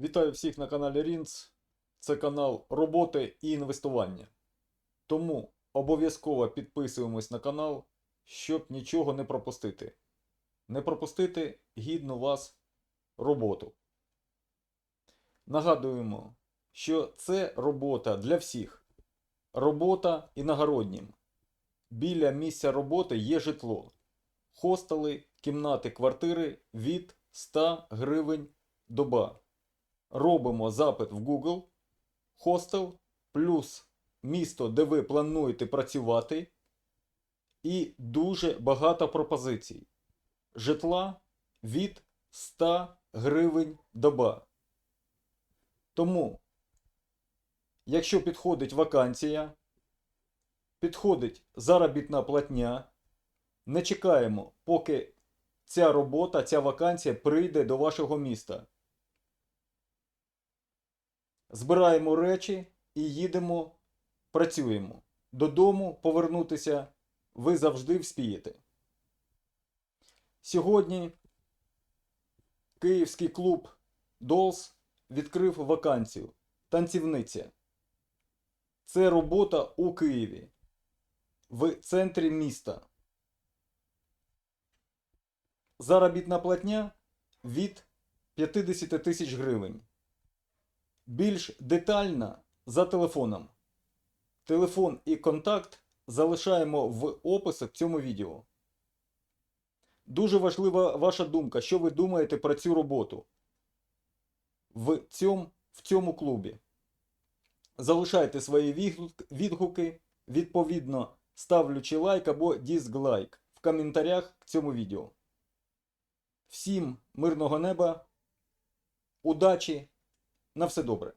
Вітаю всіх на каналі Рінц. Це канал роботи і інвестування. Тому обов'язково підписуємось на канал, щоб нічого не пропустити. Не пропустити гідну вас роботу. Нагадуємо, що це робота для всіх. Робота іногороднім. Біля місця роботи є житло. Хостели, кімнати, квартири від 100 гривень доба робимо запит в Google, хостел плюс місто, де ви плануєте працювати, і дуже багато пропозицій. Житла від 100 гривень доба. Тому, якщо підходить вакансія, підходить заробітна платня, не чекаємо, поки ця робота, ця вакансія прийде до вашого міста збираємо речі і їдемо, працюємо. Додому повернутися ви завжди вспієте. Сьогодні Київський клуб Долс відкрив вакансію танцівниця. Це робота у Києві в центрі міста. Заробітна платня від 50 тисяч гривень. Більш детально за телефоном. Телефон і контакт залишаємо в описі в цьому відео. Дуже важлива ваша думка, що ви думаєте про цю роботу в цьому, в цьому клубі. Залишайте свої відгуки, відповідно ставлячи лайк або дізлайк в коментарях к цьому відео. Всім мирного неба, удачі! На все добре.